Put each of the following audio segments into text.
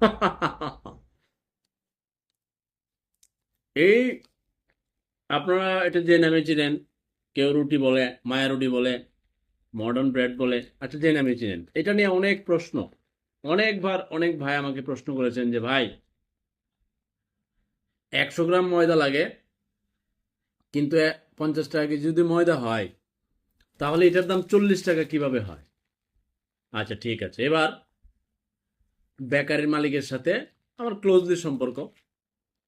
এই আপনারা এটা যে নামে চিনেন কেউ রুটি বলে, মায়া রুটি বলে মডার্ন ব্রেড বলে আচ্ছা যে নামে চিনেন এটা নিয়ে অনেক প্রশ্ন। অনেকবার অনেক ভাই আমাকে প্রশ্ন করেছেন যে, ভাই, একশো গ্রাম ময়দা লাগে, কিন্তু পঞ্চাশ টাকা কেজি যদি ময়দা হয়, তাহলে এটার দাম চল্লিশ টাকা কীভাবে হয়? আচ্ছা ঠিক আছে। এবার বেকারির মালিকের সাথে আমার ক্লোজলি সম্পর্ক।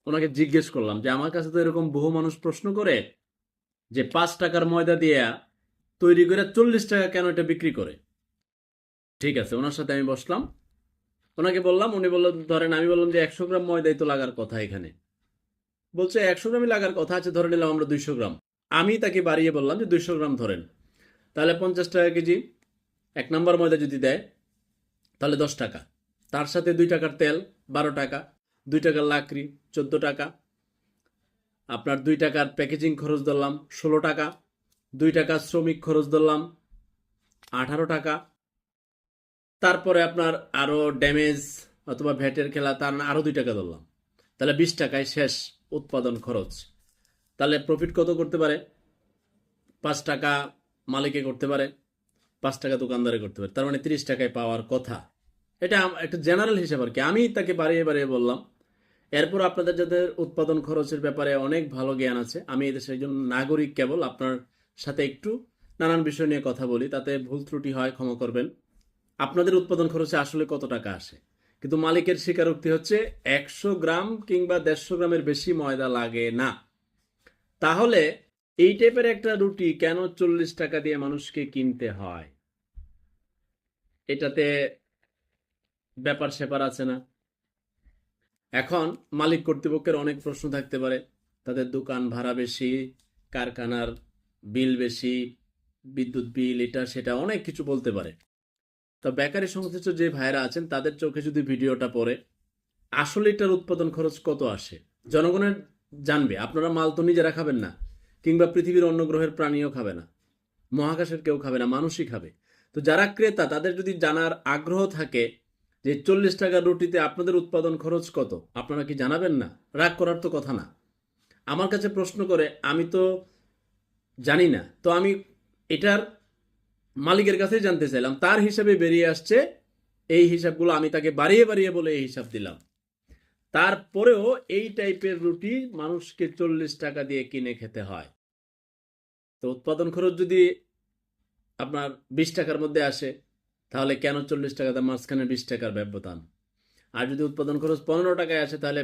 ওনাকে জিজ্ঞেস করলাম যে, আমার কাছে তো এরকম বহু মানুষ প্রশ্ন করে যে, পাঁচ টাকার ময়দা দিয়ে তৈরি করে চল্লিশ টাকা কেন এটা বিক্রি করে? ঠিক আছে, ওনার সাথে আমি বসলাম। ওনাকে বললাম, উনি বললেন ধরেন আমি বললাম যে, একশো গ্রাম ময়দাই তো লাগার কথা এখানে। বলছে, একশো গ্রামই লাগার কথা আছে, ধরে নিলাম আমরা দুইশো গ্রাম। আমি তাকে বাড়িয়ে বললাম যে, দুইশো গ্রাম ধরেন। তাহলে পঞ্চাশ টাকা কেজি, এক নম্বর ময়দা যদি দেয়, তাহলে দশ টাকা। তার সাথে দুই টাকার তেল, বারো টাকা, দুই টাকার লাকড়ি, চোদ্দ টাকা। আপনার দুই টাকার প্যাকেজিং খরচ ধরলাম ষোলো টাকা, দুই টাকার শ্রমিক খরচ ধরলাম আঠারো টাকা। তারপরে আপনার আরও ড্যামেজ অথবা ভ্যাটের খেলা, তার আরও দুই টাকা ধরলাম। তাহলে বিশ টাকায় শেষ উৎপাদন খরচ। তাহলে প্রফিট কত করতে পারে? পাঁচ টাকা মালিকে করতে পারে, পাঁচ টাকা দোকানদারে করতে পারে। তার মানে তিরিশ টাকায় পাওয়ার কথা। এটা একটা জেনারেল হিসাব আর কি। আমি তাকে বাড়িয়ে বাড়িয়ে বললাম, এরপর আপনাদের যাদের উৎপাদন খরচের ব্যাপারে অনেক ভালো জ্ঞান আছে, আমি এদেশের একজন নাগরিক কেবল, আপনার সাথে একটু নানান বিষয় নিয়ে কথা বলি, তাতে ভুল ত্রুটি হয়, ক্ষমা করবেন। আপনাদের উৎপাদন খরচে আসলে কত টাকা আসে? কিন্তু মালিকের স্বীকারোক্তি হচ্ছে, একশো গ্রাম কিংবা দেড়শো গ্রামের বেশি ময়দা লাগে না। তাহলে এই টাইপের একটা রুটি কেন চল্লিশ টাকা দিয়ে মানুষকে কিনতে হয়? এটাতে ব্যাপার স্যাপার আছে না। এখন মালিক কর্তৃপক্ষের অনেক প্রশ্ন থাকতে পারে। তাদের দোকান ভাড়া বেশি, কারখানার বিল বেশি, বিদ্যুৎ বিল, এটা সেটা অনেক কিছু বলতে পারে। তো বেকারি সংশ্লিষ্ট যে ভাইরা আছেন, তাদের চোখে যদি ভিডিওটা পড়ে, আসলে এটার উৎপাদন খরচ কত আসে? জনগণের জানবে, আপনারা মাল তো নিজেরা খাবেন না, কিংবা পৃথিবীর অন্য গ্রহের প্রাণীও খাবে না, মহাকাশের কেউ খাবে না, মানুষই খাবে। তো যারা ক্রেতা, তাদের যদি জানার আগ্রহ থাকে যে চল্লিশ টাকার রুটিতে আপনাদের উৎপাদন খরচ কত? আপনারা কি জানাবেন না? রাগ করার তো কথা না। আমার কাছে প্রশ্ন করে, আমি তো জানি না। তো আমি এটার মালিকের কাছেই জানতে চাইলাম। তার হিসাবে বেরিয়ে আসছে, এই হিসাবগুলো আমি তাকে বাড়িয়ে বাড়িয়ে বলে এই হিসাব দিলাম। তারপরেও এই টাইপের রুটি মানুষকে চল্লিশ টাকা দিয়ে কিনে খেতে হয়। তো উৎপাদন খরচ যদি আপনার বিশ টাকার মধ্যে আসে তাহলে কেন চল্লিশ টাকাতে মাঝখানে বিশ টাকার ব্যবধান? আর যদি উৎপাদন খরচ পনেরো টাকায় আসে, তাহলে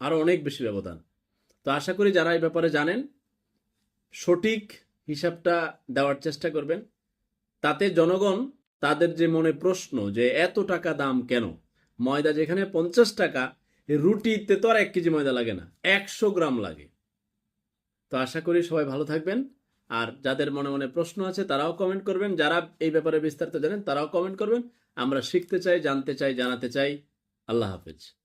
আরও অনেক বেশি ব্যবধান। তো আশা করি যারা এই ব্যাপারে জানেন, সঠিক হিসাবটা দেওয়ার চেষ্টা করবেন। তাতে জনগণ তাদের যে মনে প্রশ্ন যে এত টাকা দাম কেন? ময়দা যেখানে পঞ্চাশ টাকা, রুটিতে তো আর এক কেজি ময়দা লাগে না, একশো গ্রাম লাগে। তো আশা করি সবাই ভালো থাকবেন। আর যাদের মনে মনে প্রশ্ন আছে তারাও কমেন্ট করবেন। যারা এই ব্যাপারে বিস্তারিত জানেন তারাও কমেন্ট করবেন। আমরা শিখতে চাই, জানতে চাই, জানাতে চাই। আল্লাহ হাফেজ।